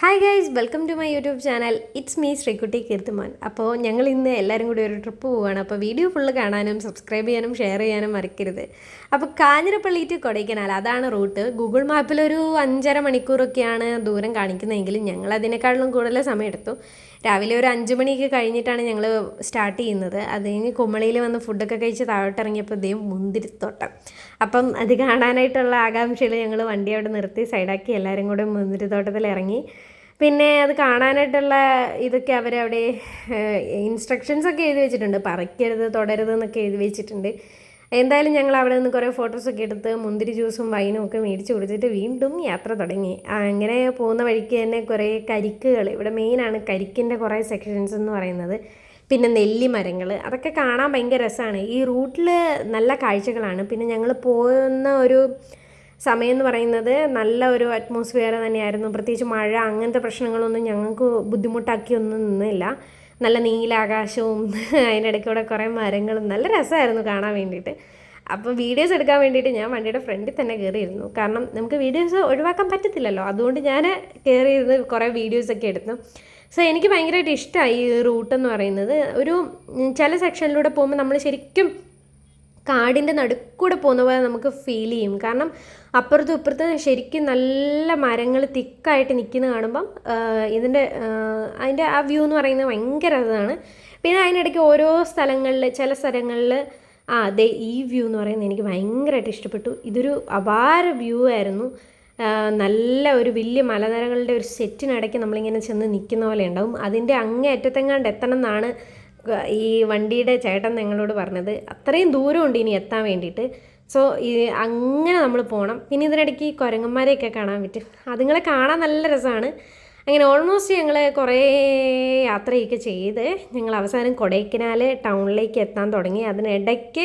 Hi guys welcome to my YouTube channel it's me Sreekutty Keerthiman അപ്പോൾ ഞങ്ങൾ ഇന്ന് എല്ലാവരും കൂടി ഒരു ട്രിപ്പ് പോവുകയാണ് അപ്പോൾ വീഡിയോ ഫുള്ള് കാണാനും സബ്സ്ക്രൈബ് ചെയ്യാനും ഷെയർ ചെയ്യാനും മറക്കരുത്. അപ്പോൾ കാഞ്ഞിരപ്പള്ളി ടു കൊടൈക്കനാൽ അതാണ് റൂട്ട് ഗൂഗിൾ മാപ്പിൽ ഒരു അഞ്ചര മണിക്കൂറൊക്കെയാണ് ദൂരം കാണിക്കുന്നതെങ്കിലും ഞങ്ങൾ അതിനേക്കാളും കൂടുതൽ സമയം എടുത്തു. രാവിലെ ഒരു അഞ്ച് മണിയൊക്കെ കഴിഞ്ഞിട്ടാണ് ഞങ്ങൾ സ്റ്റാർട്ട് ചെയ്യുന്നത്. അത് കഴിഞ്ഞ് കുമളിയിൽ വന്ന് ഫുഡൊക്കെ കഴിച്ച് താഴോട്ടിറങ്ങിയപ്പോൾ ഇതേ മുന്തിരിത്തോട്ടം. അപ്പം അത് കാണാനായിട്ടുള്ള ആകാംക്ഷയിൽ ഞങ്ങൾ വണ്ടി അവിടെ നിർത്തി സൈഡാക്കി എല്ലാവരും കൂടെ മുന്തിരിത്തോട്ടത്തിൽ ഇറങ്ങി. പിന്നെ അത് കാണാനായിട്ടുള്ള ഇതൊക്കെ അവരവിടെ ഇൻസ്ട്രക്ഷൻസ് ഒക്കെ എഴുതി വെച്ചിട്ടുണ്ട്. പറിക്കരുത് തുടരുത് എന്നൊക്കെ എഴുതി വെച്ചിട്ടുണ്ട്. എന്തായാലും ഞങ്ങൾ അവിടെ നിന്ന് കുറേ ഫോട്ടോസൊക്കെ എടുത്ത് മുന്തിരി ജ്യൂസും വൈനും ഒക്കെ മേടിച്ച് കൊടുത്തിട്ട് വീണ്ടും യാത്ര തുടങ്ങി. അങ്ങനെ പോകുന്ന വഴിക്ക് തന്നെ കുറേ കരിക്കുകൾ ഇവിടെ മെയിനാണ് കരിക്കിന്റെ കുറേ സെക്ഷൻസ് എന്ന് പറയുന്നത്. പിന്നെ നെല്ലി മരങ്ങൾ അതൊക്കെ കാണാൻ ഭയങ്കര രസമാണ് ഈ റൂട്ടിൽ നല്ല കാഴ്ചകളാണ്. പിന്നെ ഞങ്ങൾ പോകുന്ന ഒരു സമയം എന്ന് പറയുന്നത് നല്ല ഒരു അറ്റ്മോസ്ഫിയർ തന്നെയായിരുന്നു. പ്രത്യേകിച്ച് മഴ അങ്ങനത്തെ പ്രശ്നങ്ങളൊന്നും ഞങ്ങൾക്ക് ബുദ്ധിമുട്ടാക്കിയൊന്നും നിന്നില്ല. നല്ല നീലാകാശവും അതിന്റെ കൂടെ കുറേ മരങ്ങളും നല്ല രസമായിരുന്നു കാണാൻ വേണ്ടിയിട്ട്. അപ്പോൾ വീഡിയോസ് എടുക്കാൻ വേണ്ടിയിട്ട് ഞാൻ വണ്ടിയുടെ ഫ്രണ്ടിൽ തന്നെ കയറിയിരുന്നു കാരണം നമുക്ക് വീഡിയോസ് ഒഴിവാക്കാൻ പറ്റത്തില്ലല്ലോ. അതുകൊണ്ട് ഞാൻ കയറിയിരുന്ന് കുറേ വീഡിയോസൊക്കെ എടുത്തു. സോ എനിക്ക് ഭയങ്കരമായിട്ട് ഇഷ്ടമായി ഈ റൂട്ട് എന്ന് പറയുന്നത്. ഒരു ചില സെക്ഷനിലൂടെ പോകുമ്പോൾ നമ്മൾ ശരിക്കും കാടിന്റെ നടുക്കൂടെ പോകുന്ന പോലെ നമുക്ക് ഫീൽ ചെയ്യും. കാരണം അപ്പുറത്തും ഇപ്പുറത്തും ശരിക്കും നല്ല മരങ്ങൾ തിക്കായിട്ട് നിൽക്കുന്ന കാണുമ്പം ഇതിന്റെ അതിന്റെ ആ വ്യൂ എന്ന് പറയുന്നത് ഭയങ്കര ഇതാണ്. പിന്നെ അതിനിടയ്ക്ക് ഓരോ സ്ഥലങ്ങളിൽ ചില സ്ഥലങ്ങളിൽ ആ അതെ ഈ വ്യൂ എന്ന് പറയുന്നത് എനിക്ക് ഭയങ്കരമായിട്ട് ഇഷ്ടപ്പെട്ടു. ഇതൊരു അപാര വ്യൂ ആയിരുന്നു. നല്ല ഒരു വലിയ മലനിരകളുടെ ഒരു സെറ്റിനിടയ്ക്ക് നമ്മളിങ്ങനെ ചെന്ന് നിൽക്കുന്ന പോലെ ഉണ്ടാവും. അതിന്റെ അങ്ങേ അറ്റത്തെങ്ങാണ്ട് എത്തണം എന്നാണ് ഈ വണ്ടിയുടെ ചേട്ടൻ ഞങ്ങളോട് പറഞ്ഞത്. അത്രയും ദൂരമുണ്ട് ഇനി എത്താൻ വേണ്ടിയിട്ട്. സോ ഈ അങ്ങനെ നമ്മൾ പോകണം. പിന്നെ ഇതിനിടയ്ക്ക് ഈ കുരങ്ങന്മാരെയൊക്കെ കാണാൻ പറ്റും. അതുങ്ങളെ കാണാൻ നല്ല രസമാണ്. അങ്ങനെ ഓൾമോസ്റ്റ് ഞങ്ങൾ കുറേ യാത്രയൊക്കെ ചെയ്ത് ഞങ്ങൾ അവസാനം കൊടൈക്കനാൽ ടൗണിലേക്ക് എത്താൻ തുടങ്ങി. അതിനിടയ്ക്ക്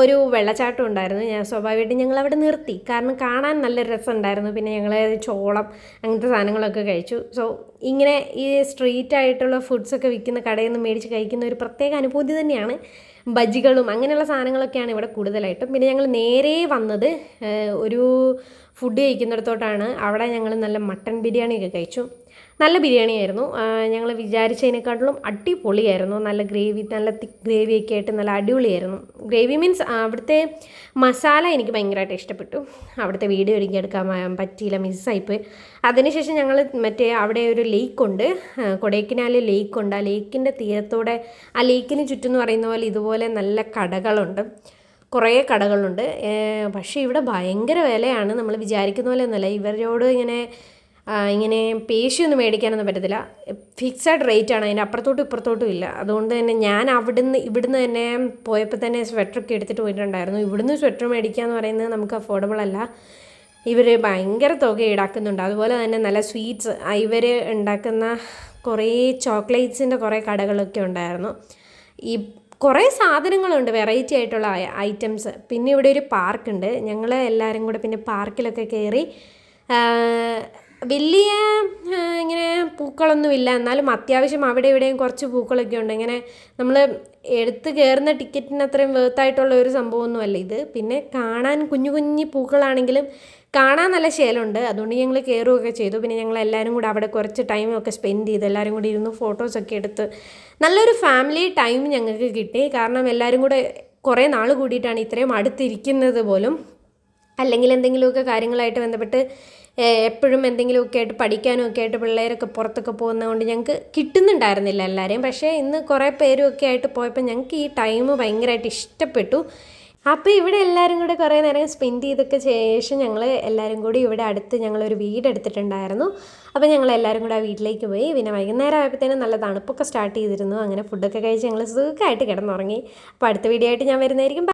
ഒരു വെള്ളച്ചാട്ടം ഉണ്ടായിരുന്നു. ഞാൻ സ്വാഭാവികമായിട്ടും ഞങ്ങൾ അവിടെ നിർത്തി. കാരണം കാണാൻ നല്ല രസമുണ്ടായിരുന്നു. പിന്നെ ഞങ്ങൾ ചോളം അങ്ങനത്തെ സാധനങ്ങളൊക്കെ കഴിച്ചു. സോ ഇങ്ങനെ ഈ സ്ട്രീറ്റ് ആയിട്ടുള്ള ഫുഡ്സൊക്കെ വിൽക്കുന്ന കടയിൽ നിന്ന് മേടിച്ച് കഴിക്കുന്ന ഒരു പ്രത്യേക അനുഭൂതി തന്നെയാണ് ബജികളും അങ്ങനെയുള്ള സാധനങ്ങളൊക്കെയാണ് ഇവിടെ കൂടുതലായിട്ടും. പിന്നെ ഞങ്ങൾ നേരെ വന്നത് ഒരു ഫുഡ് കഴിക്കുന്നിടത്തോട്ടാണ് അവിടെ ഞങ്ങൾ നല്ല മട്ടൻ ബിരിയാണിയൊക്കെ കഴിച്ചു. നല്ല ബിരിയാണി ആയിരുന്നു ഞങ്ങൾ വിചാരിച്ചതിനെക്കാട്ടിലും അടിപൊളിയായിരുന്നു. നല്ല ഗ്രേവി നല്ല തിക്ക് ഗ്രേവിയൊക്കെ ആയിട്ട് നല്ല അടിപൊളിയായിരുന്നു. ഗ്രേവി മീൻസ് അവിടുത്തെ മസാല എനിക്ക് ഭയങ്കരമായിട്ട് ഇഷ്ടപ്പെട്ടു. അവിടുത്തെ വീഡിയോ ഒരുക്കി എടുക്കാൻ പറ്റിയില്ല മിസ്സായിപ്പോയി അതിനുശേഷം ഞങ്ങൾ മറ്റേ അവിടെ ഒരു ലേക്കുണ്ട് കൊടൈക്കനാൽ ലേക്കുണ്ട് ആ ലേക്കിന്റെ തീരത്തോടെ ആ ലേക്കിന് ചുറ്റും എന്ന് പറയുന്ന പോലെ ഇതുപോലെ നല്ല കടകളുണ്ട്. കുറേ കടകളുണ്ട്. പക്ഷേ ഇവിടെ ഭയങ്കര വിലയാണ് നമ്മൾ വിചാരിക്കുന്ന പോലെ ഒന്നുമല്ല. ഇവരോട് ഇങ്ങനെ ഇങ്ങനെ പേശിയൊന്നും മേടിക്കാനൊന്നും പറ്റത്തില്ല. ഫിക്സഡ് റേറ്റ് ആണ്. അതിന്റെ അപ്പുറത്തോട്ടും ഇപ്പുറത്തോട്ടും ഇല്ല. അതുകൊണ്ട് തന്നെ ഞാൻ അവിടുന്ന് ഇവിടുന്ന് തന്നെ പോയപ്പോൾ തന്നെ സ്വെറ്ററൊക്കെ എടുത്തിട്ട് പോയിട്ടുണ്ടായിരുന്നു. ഇവിടുന്ന് സ്വെറ്റർ മേടിക്കുക എന്ന് പറയുന്നത് നമുക്ക് അഫോർഡബിൾ അല്ല. ഇവർ ഭയങ്കര തുക ഈടാക്കുന്നുണ്ട്. അതുപോലെ തന്നെ നല്ല സ്വീറ്റ്സ് ഇവർ ഉണ്ടാക്കുന്ന കുറേ ചോക്ലേറ്റ്സിന്റെ കുറേ കടകളൊക്കെ ഉണ്ടായിരുന്നു. ഈ കുറേ സാധനങ്ങളുണ്ട് വെറൈറ്റി ആയിട്ടുള്ള ഐറ്റംസ് പിന്നെ ഇവിടെ ഒരു പാർക്കുണ്ട് ഞങ്ങൾ എല്ലാവരും കൂടെ പിന്നെ പാർക്കിലൊക്കെ കയറി വലിയ ഇങ്ങനെ പൂക്കളൊന്നുമില്ല. എന്നാലും അത്യാവശ്യം അവിടെ ഇവിടെയും കുറച്ച് പൂക്കളൊക്കെ ഉണ്ട്. ഇങ്ങനെ നമ്മൾ എടുത്ത് കയറുന്ന ടിക്കറ്റിന് അത്രയും വേർത്തായിട്ടുള്ള ഒരു സംഭവമൊന്നുമല്ല ഇത്. പിന്നെ കാണാൻ കുഞ്ഞു കുഞ്ഞു പൂക്കളാണെങ്കിലും കാണാൻ നല്ല ശേലമുണ്ട്. അതുകൊണ്ട് ഞങ്ങൾ കയറുകയൊക്കെ ചെയ്തു. പിന്നെ ഞങ്ങൾ എല്ലാവരും കൂടെ അവിടെ കുറച്ച് ടൈമൊക്കെ സ്പെൻഡ് ചെയ്ത്. എല്ലാവരും കൂടി ഇരുന്ന് ഫോട്ടോസൊക്കെ എടുത്ത് നല്ലൊരു ഫാമിലി ടൈം ഞങ്ങൾക്ക് കിട്ടി. കാരണം എല്ലാവരും കൂടെ കുറേ നാൾ കൂടിയിട്ടാണ് ഇത്രയും അടുത്തിരിക്കുന്നത് പോലും. അല്ലെങ്കിൽ എന്തെങ്കിലുമൊക്കെ കാര്യങ്ങളായിട്ട് ബന്ധപ്പെട്ട് എപ്പോഴും എന്തെങ്കിലുമൊക്കെ ആയിട്ട് പഠിക്കാനും ഒക്കെ ആയിട്ട് പിള്ളേരൊക്കെ പുറത്തൊക്കെ പോകുന്നതുകൊണ്ട് ഞങ്ങൾക്ക് കിട്ടുന്നുണ്ടായിരുന്നില്ല എല്ലാവരെയും പക്ഷേ ഇന്ന് കുറേ പേരും ഒക്കെ ആയിട്ട് പോയപ്പോൾ ഞങ്ങൾക്ക് ഈ ടൈം ഭയങ്കരമായിട്ട് ഇഷ്ടപ്പെട്ടു. അപ്പോൾ ഇവിടെ എല്ലാവരും കൂടെ കുറേ നേരം സ്പെൻഡ് ചെയ്തൊക്കെ ശേഷം ഞങ്ങൾ എല്ലാവരും കൂടി ഇവിടെ അടുത്ത് ഞങ്ങളൊരു വീട് എടുത്തിട്ടുണ്ടായിരുന്നു. അപ്പോൾ ഞങ്ങൾ എല്ലാവരും കൂടെ ആ വീട്ടിലേക്ക് പോയി. പിന്നെ വൈകുന്നേരം ആയപ്പോഴത്തേനും നല്ല തണുപ്പൊക്കെ സ്റ്റാർട്ട് ചെയ്തിരുന്നു. അങ്ങനെ ഫുഡൊക്കെ കഴിച്ച് ഞങ്ങൾ സുഖമായിട്ട് കിടന്നുറങ്ങി. അപ്പോൾ അടുത്ത വീഡിയോ ആയിട്ട് ഞാൻ വരുന്നതായിരിക്കും.